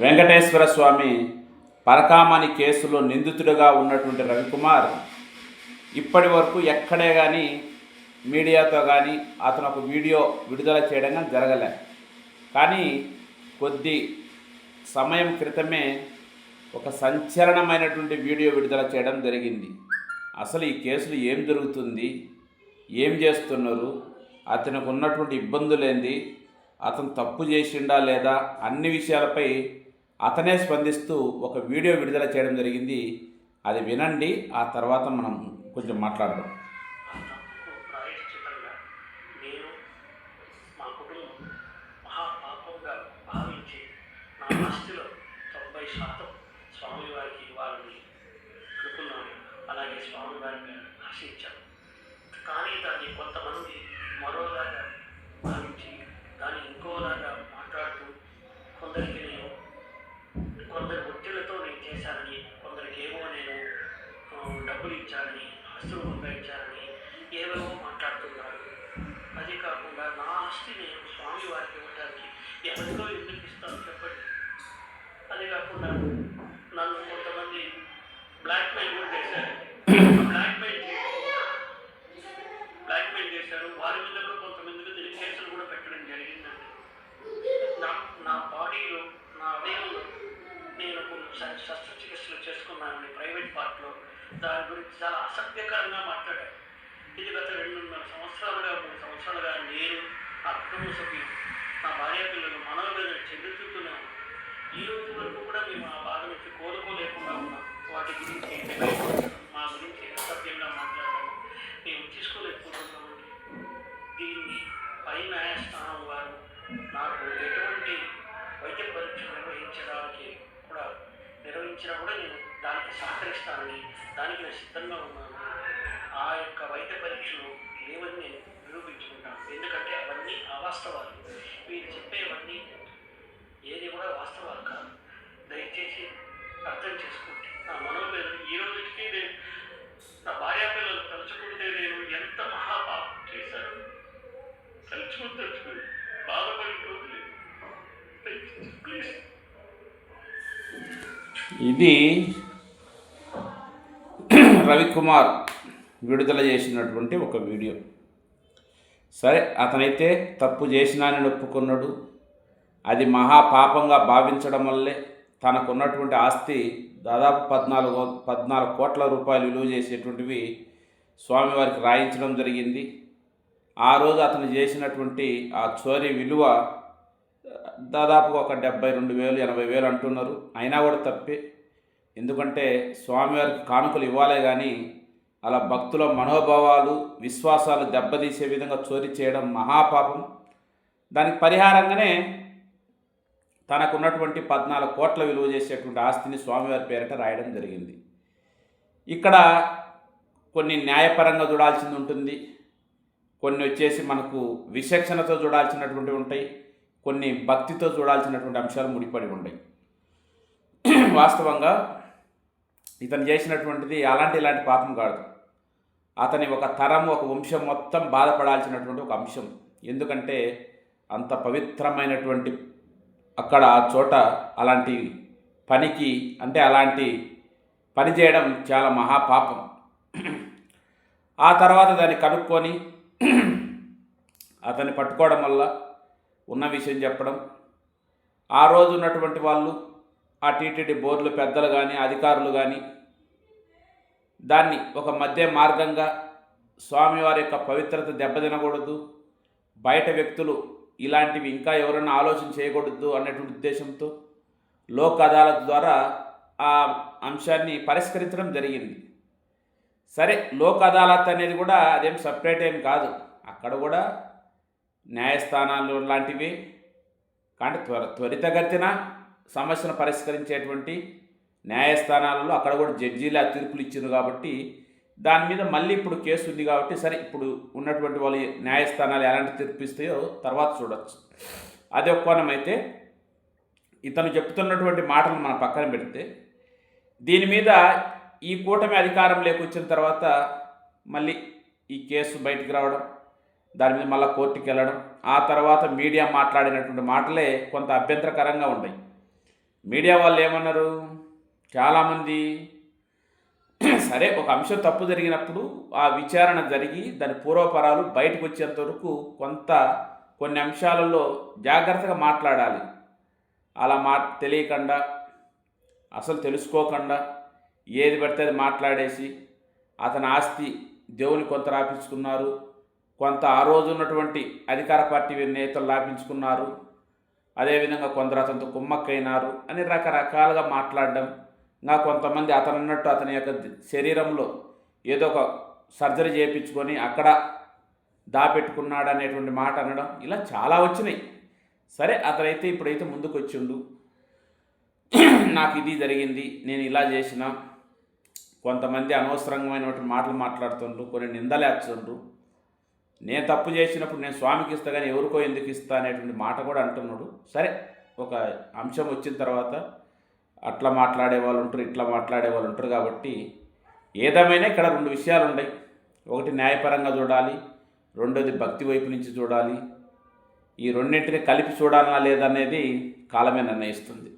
వెంకటేశ్వర స్వామి పరకామణి కేసులో నిందితుడిగా ఉన్నటువంటి రవికుమార్ ఇప్పటి వరకు ఎక్కడే కానీ మీడియాతో కానీ అతను ఒక వీడియో విడుదల చేయడం కానీ జరగలే. కానీ కొద్ది సమయం క్రితమే ఒక సంచలనమైనటువంటి వీడియో విడుదల చేయడం జరిగింది. అసలు ఈ కేసులు ఏం జరుగుతుంది? ఏం చేస్తున్నారు? అతనికి ఉన్నటువంటి ఇబ్బందులు ఏంది? అతను తప్పు చేసిండా లేదా? అన్ని విషయాలపై అతనే స్పందిస్తూ ఒక వీడియో విడుదల చేయడం జరిగింది. అది వినండి ఆ తర్వాత మనం కొంచెం మాట్లాడదాం. ఆస్తిలో తొంభై శాతం స్వామివారికి ఇవ్వాలని అనుకున్నాను అలాగే స్వామివారిని ఆశించాను కానీ దాన్ని కొంతమంది మరోలాగా భావించి దాన్ని ఇంకోలాగా మాట్లాడుతూ ఎవరికో ఎందుకు ఇస్తాను చెప్పండి. అది కాకుండా నన్ను కొంతమంది బ్లాక్ మెయిల్ కూడా చేశారు. బ్లాక్ మెయిల్ బ్లాక్ మెయిల్ చేశారు. వారి మీద కూడా కొంతమందికి మీద కేసులు కూడా పెట్టడం జరిగిందండి. నా నా బాడీలో నా అవయవంలో నేను కొన్ని శస్త్రచికిత్సలు చేసుకున్నానండి ప్రైవేట్ పార్ట్లో. దాని గురించి చాలా అసభ్యకరంగా మాట్లాడారు. ఇది గత రెండున్నర సంవత్సరాలుగా మూడు సంవత్సరాలుగా నేను ఆ కుటుంబ సభ్యులు మా భార్య పిల్లలు మనోవేదన చెందుతూనే ఉన్నాం ఈ రోజు వరకు కూడా మేము ఆ బాధ నుంచి కోలుకోలేకుండా ఉన్నాం. వాటి గురించి మా గురించి అసభ్యంగా మాట్లాడడం మేము తీసుకోలేకపోతున్నామండి దీన్ని పై న్యాయస్థానం వారు నాకు ఎటువంటి వైద్య పరీక్షలు నిర్వహించడానికి కూడా నిర్వహించినా కూడా నేను దానికి సహకరిస్తానని దానికి నేను సిద్ధంగా ఉన్నాను. ఆ యొక్క వైద్య పరీక్షలు లేవని నేను ఇది రవికుమార్ విడుదల చేసినటువంటి ఒక వీడియో. సరే అతనైతే తప్పు చేసినానని ఒప్పుకున్నాడు. అది మహాపాపంగా భావించడం వల్లే తనకున్నటువంటి ఆస్తి దాదాపు పద్నాలుగు పద్నాలుగు కోట్ల రూపాయలు విలువ చేసేటువంటివి స్వామివారికి రాయించడం జరిగింది. ఆ రోజు అతను చేసినటువంటి ఆ చోరీ విలువ దాదాపు ఒక డెబ్బై రెండు వేలు ఎనభై వేలు అంటున్నారు. అయినా కూడా తప్పే. ఎందుకంటే స్వామివారికి కానుకలు ఇవ్వాలే కానీ అలా భక్తుల మనోభావాలు విశ్వాసాలు దెబ్బతీసే విధంగా చోరీ చేయడం మహాపాపం. దానికి పరిహారంగానే తనకున్నటువంటి పద్నాలుగు కోట్ల విలువ చేసేటువంటి ఆస్తిని స్వామివారి పేరిట రాయడం జరిగింది. ఇక్కడ కొన్ని న్యాయపరంగా చూడాల్సింది ఉంటుంది. కొన్ని వచ్చేసి మనకు విచక్షణతో చూడాల్సినటువంటి ఉంటాయి. కొన్ని భక్తితో చూడాల్సినటువంటి అంశాలు ముడిపడి ఉంటాయి వాస్తవంగా ఇతను చేసినటువంటిది అలాంటి ఇలాంటి పాపం కాదు. అతని ఒక తరం ఒక వంశం మొత్తం బాధపడాల్సినటువంటి ఒక అంశం. ఎందుకంటే అంత పవిత్రమైనటువంటి అక్కడ ఆ చోట అలాంటి పనికి అంటే అలాంటి పని చేయడం చాలా మహాపాపం. ఆ తర్వాత దాన్ని కనుక్కొని అతన్ని పట్టుకోవడం వల్ల ఉన్న విషయం చెప్పడం. ఆ రోజు ఉన్నటువంటి వాళ్ళు ఆ టీటీడీ బోర్డులు పెద్దలు కానీ అధికారులు కానీ దాన్ని ఒక మధ్య మార్గంగా స్వామివారి యొక్క పవిత్రత దెబ్బతినకూడదు. బయట వ్యక్తులు ఇలాంటివి ఇంకా ఎవరైనా ఆలోచన చేయకూడదు అనేటువంటి ఉద్దేశంతో లోక్ అదాలత్ ద్వారా ఆ అంశాన్ని పరిష్కరించడం జరిగింది. సరే లోక్ అదాలత్ అనేది కూడా అదేం సపరేట్ ఏం కాదు. అక్కడ కూడా న్యాయస్థానాలు లాంటివి కానీ త్వర త్వరితగతిన సమస్యను పరిష్కరించేటువంటి న్యాయస్థానాలలో అక్కడ కూడా జడ్జీలే తీర్పులు ఇచ్చింది కాబట్టి దాని మీద మళ్ళీ ఇప్పుడు కేసు ఉంది కాబట్టి సరే ఇప్పుడు ఉన్నటువంటి వాళ్ళు న్యాయస్థానాలు ఎలాంటి తీర్పు ఇస్తాయో తర్వాత చూడవచ్చు అది ఒక కోణం అయితే ఇతను చెప్తున్నటువంటి మాటలు మనం పక్కన పెడితే దీని మీద ఈ కూటమి అధికారం లేకొచ్చిన తర్వాత మళ్ళీ ఈ కేసు బయటికి రావడం దాని మీద మళ్ళీ కోర్టుకి వెళ్ళడం ఆ తర్వాత మీడియా మాట్లాడినటువంటి మాటలే కొంత అభ్యంతరకరంగా ఉంటాయి మీడియా వాళ్ళు ఏమన్నారు? చాలామంది సరే ఒక అంశం తప్పు జరిగినప్పుడు ఆ విచారణ జరిగి దాని పూర్వపరాలు బయటకు వచ్చేంత వరకు కొంత కొన్ని అంశాలలో జాగ్రత్తగా మాట్లాడాలి. అలా మా తెలియకుండా అసలు తెలుసుకోకుండా ఏది పడితే అది మాట్లాడేసి అతని ఆస్తి దేవుని కొంత రాపించుకున్నారు కొంత ఆ రోజు ఉన్నటువంటి అధికార పార్టీ నేతలు లాభించుకున్నారు. అదేవిధంగా కొందరు అతనితో కుమ్మక్కైనారు అని రకరకాలుగా మాట్లాడడం ఇంకా కొంతమంది అతను అన్నట్టు అతని యొక్క శరీరంలో ఏదో ఒక సర్జరీ చేయించుకొని అక్కడ దాపెట్టుకున్నాడు అనేటువంటి మాట అనడం ఇలా చాలా వచ్చినాయి. సరే అతనైతే ఇప్పుడైతే ముందుకు వచ్చిండు నాకు ఇది జరిగింది నేను ఇలా చేసిన. కొంతమంది అనవసరమైనటువంటి మాటలు మాట్లాడుతుండ్రు కొన్ని నిందలేస్తుండ్రు. నేను తప్పు చేసినప్పుడు నేను స్వామికి ఇస్తా కానీ ఎవరికో ఎందుకు ఇస్తా అనేటువంటి మాట కూడా అంటున్నాడు. సరే ఒక అంశం వచ్చిన తర్వాత అట్లా మాట్లాడే వాళ్ళు ఉంటారు ఇట్లా మాట్లాడే వాళ్ళు ఉంటారు కాబట్టి ఏదేమైనా ఇక్కడ రెండు విషయాలు ఉన్నాయి. ఒకటి న్యాయపరంగా చూడాలి రెండోది భక్తి వైపు నుంచి చూడాలి. ఈ రెండింటిని కలిపి చూడాలా లేదనేది కాలమే నిర్ణయిస్తుంది.